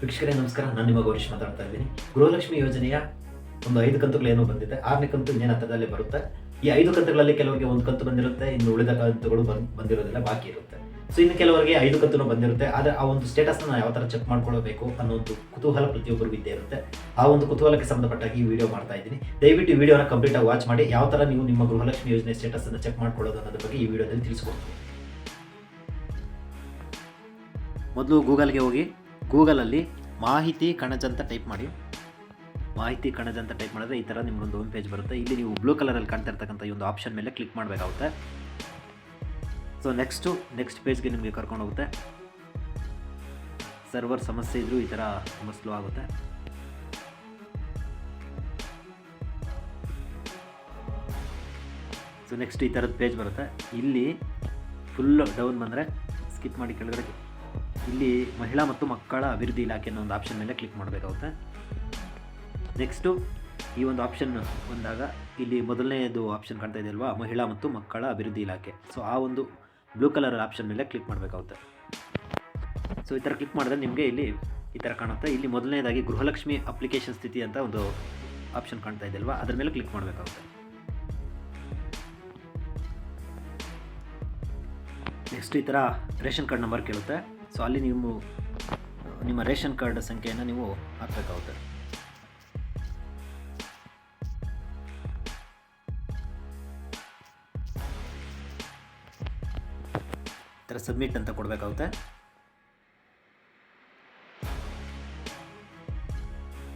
ವೀಕ್ಷಕರೇ, ನಮಸ್ಕಾರ. ನಾನು ನಿಮ್ಮ ಗೌರೀಶ್ ಮಾತಾಡ್ತಾ ಇದ್ದೀನಿ. ಗೃಹಲಕ್ಷ್ಮಿ ಯೋಜನೆಯ ಒಂದು ಐದು ಕಂತುಗಳು ಏನೋ ಬಂದಿದೆ. ಆರನೇ ಕಂತು ಇನ್ನೇನು ಹತ್ತದಲ್ಲಿ ಬರುತ್ತೆ. ಈ ಐದು ಕಂತುಗಳಲ್ಲಿ ಕೆಲವರಿಗೆ ಒಂದು ಕಂತು ಬಂದಿರುತ್ತೆ. ಇನ್ನು ಉಳಿದ ಕಂತುಗಳು ಬಂದ್, ಬಂದಿರೋದಿಲ್ಲ ಬಾಕಿ ಇರುತ್ತೆ. ಸೊ ಇನ್ನು ಕೆಲವರಿಗೆ ಐದು ಕಂತು ಬಂದಿರುತ್ತೆ. ಆದರೆ ಆ ಒಂದು ಸ್ಟೇಟಸ್ನ ನಾವು ಯಾವ ಥರ ಚೆಕ್ ಮಾಡ್ಕೊಳ್ಬೇಕು ಅನ್ನೋ ಒಂದು ಕುತೂಹಲ ಪ್ರತಿಯೊಬ್ಬರು ಇದ್ದೇ ಇರುತ್ತೆ. ಆ ಒಂದು ಕುತೂಹಲಕ್ಕೆ ಸಂಬಂಧಪಟ್ಟಾಗಿ ಈ ವಿಡಿಯೋ ಮಾಡ್ತಾ ಇದ್ದೀನಿ. ದಯವಿಟ್ಟು ಈ ವಿಡಿಯೋನ ಕಂಪ್ಲೀಟಾಗಿ ವಾಚ್ ಮಾಡಿ. ಯಾವ ಥರ ನೀವು ನಿಮ್ಮ ಗೃಹಲಕ್ಷ್ಮಿ ಯೋಜನೆ ಸ್ಟೇಟಸನ್ನು ಚೆಕ್ ಮಾಡ್ಕೊಳ್ಳೋದು ಅನ್ನೋದ್ರ ಬಗ್ಗೆ ಈ ವಿಡಿಯೋದಲ್ಲಿ ತಿಳಿಸ್ಕೊಡ್ತೀನಿ. ಮೊದಲು ಗೂಗಲ್ಗೆ ಹೋಗಿ ಗೂಗಲಲ್ಲಿ ಮಾಹಿತಿ ಕಣಜ ಅಂತ ಟೈಪ್ ಮಾಡಿ. ಮಾಹಿತಿ ಕಣಜ ಅಂತ ಟೈಪ್ ಮಾಡಿದ್ರೆ ಈ ಥರ ನಿಮ್ಗೊಂದು ಹೋಮ್ ಪೇಜ್ ಬರುತ್ತೆ. ಇಲ್ಲಿ ನೀವು ಬ್ಲೂ ಕಲರಲ್ಲಿ ಕಾಣ್ತಾ ಇರ್ತಕ್ಕಂಥ ಈ ಒಂದು ಆಪ್ಷನ್ ಮೇಲೆ ಕ್ಲಿಕ್ ಮಾಡಬೇಕಾಗುತ್ತೆ. ಸೊ ನೆಕ್ಸ್ಟು ನೆಕ್ಸ್ಟ್ ಪೇಜ್ಗೆ ನಿಮಗೆ ಕರ್ಕೊಂಡು ಹೋಗುತ್ತೆ. ಸರ್ವರ್ ಸಮಸ್ಯೆ ಇದ್ದರೂ ಈ ಥರ ತುಂಬ ಸ್ಲೋ ಆಗುತ್ತೆ. ಸೊ ನೆಕ್ಸ್ಟ್ ಈ ಥರದ ಪೇಜ್ ಬರುತ್ತೆ. ಇಲ್ಲಿ ಫುಲ್ ಡೌನ್ ಬಂದರೆ ಸ್ಕಿಪ್ ಮಾಡಿ ಕೆಳಗಡೆ ಇಲ್ಲಿ ಮಹಿಳಾ ಮತ್ತು ಮಕ್ಕಳ ಅಭಿವೃದ್ಧಿ ಇಲಾಖೆ ಅನ್ನೋ ಒಂದು ಆಪ್ಷನ್ ಮೇಲೆ ಕ್ಲಿಕ್ ಮಾಡಬೇಕಾಗುತ್ತೆ. ನೆಕ್ಸ್ಟು ಈ ಒಂದು ಆಪ್ಷನ್ ಬಂದಾಗ ಇಲ್ಲಿ ಮೊದಲನೇದು ಆಪ್ಷನ್ ಕಾಣ್ತಾ ಇದೆ ಅಲ್ವಾ? ಮಹಿಳಾ ಮತ್ತು ಮಕ್ಕಳ ಅಭಿವೃದ್ಧಿ ಇಲಾಖೆ. ಸೊ ಆ ಒಂದು ಬ್ಲೂ ಕಲರ್ ಆಪ್ಷನ್ ಮೇಲೆ ಕ್ಲಿಕ್ ಮಾಡಬೇಕಾಗುತ್ತೆ. ಸೊ ಈ ಥರ ಕ್ಲಿಕ್ ಮಾಡಿದ್ರೆ ನಿಮಗೆ ಇಲ್ಲಿ ಈ ಥರ ಕಾಣುತ್ತೆ. ಇಲ್ಲಿ ಮೊದಲನೇದಾಗಿ ಗೃಹಲಕ್ಷ್ಮಿ ಅಪ್ಲಿಕೇಶನ್ ಸ್ಥಿತಿ ಅಂತ ಒಂದು ಆಪ್ಷನ್ ಕಾಣ್ತಾ ಇದೆ ಅಲ್ವಾ? ಅದರ ಮೇಲೆ ಕ್ಲಿಕ್ ಮಾಡಬೇಕಾಗುತ್ತೆ. ನೆಕ್ಸ್ಟ್ ಈ ಥರ ರೇಷನ್ ಕಾರ್ಡ್ ನಂಬರ್ ಕೇಳುತ್ತೆ. ಸೊ ಅಲ್ಲಿ ನೀವು ನಿಮ್ಮ ರೇಷನ್ ಕಾರ್ಡ್ ಸಂಖ್ಯೆಯನ್ನು ನೀವು ಹಾಕಬೇಕಾಗುತ್ತೆ. ಥರ ಸಬ್ಮಿಟ್ ಅಂತ ಕೊಡಬೇಕಾಗುತ್ತೆ.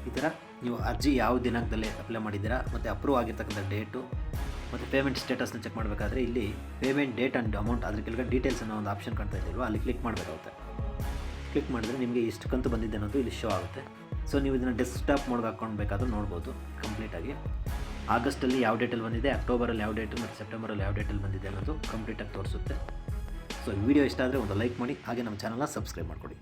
ಈ ಥರ ನೀವು ಅರ್ಜಿ ಯಾವ ದಿನಾಂಕದಲ್ಲಿ ಅಪ್ಲೈ ಮಾಡಿದ್ದೀರಾ, ಮತ್ತು ಅಪ್ರೂವ್ ಆಗಿರ್ತಕ್ಕಂಥ ಡೇಟು, ಮತ್ತು ಪೇಮೆಂಟ್ ಸ್ಟೇಟಸ್ನ ಚೆಕ್ ಮಾಡಬೇಕಾದ್ರೆ ಇಲ್ಲಿ ಪೇಮೆಂಟ್ ಡೇಟ್ ಆ್ಯಂಡ್ ಅಮೌಂಟ್ ಅದ್ರ ಕೆಳಗಡೆ ಡೀಟೇಲ್ಸ್ ಅನ್ನೋ ಒಂದು ಆಪ್ಷನ್ ಕಾಣ್ತಾ ಇದೆಯಲ್ವಾ ಅಲ್ಲಿ ಕ್ಲಿಕ್ ಮಾಡಬೇಕಾಗುತ್ತೆ. ಕ್ಲಿಕ್ ಮಾಡಿದರೆ ನಿಮಗೆ ಎಷ್ಟು ಕಂತು ಬಂದಿದೆ ಅನ್ನೋದು ಇಲ್ಲಿ ಶೋ ಆಗುತ್ತೆ. ಸೊ ನೀವು ಇದನ್ನು ಡೆಸ್ಕ್ಟಾಪ್ ಮೋಡ್ಗೆ ಹಾಕೊಂಡು ಬೇಕಾದ್ರೂ ನೋಡ್ಬೋದು ಕಂಪ್ಲೀಟಾಗಿ ಆಗಸ್ಟಲ್ಲಿ ಯಾವ ಡೇಟಲ್ಲಿ ಬಂದಿದೆ ಅಕ್ಟೋಬರಲ್ಲಿ ಯಾವ ಡೇಟು ಮತ್ತು ಸೆಪ್ಟೆಂಬರಲ್ಲಿ ಯಾವ ಡೇಟಲ್ಲಿ ಬಂದಿದೆ ಅನ್ನೋದು ಕಂಪ್ಲೀಟಾಗಿ ತೋರಿಸುತ್ತೆ. ಸೊ ಈ ವಿಡಿಯೋ ಇಷ್ಟ ಆದರೆ ಒಂದು ಲೈಕ್ ಮಾಡಿ, ಹಾಗೆ ನಮ್ಮ ಚಾನಲ್ನ ಸಬ್ಸ್ಕ್ರೈಬ್ ಮಾಡ್ಕೊಳ್ಳಿ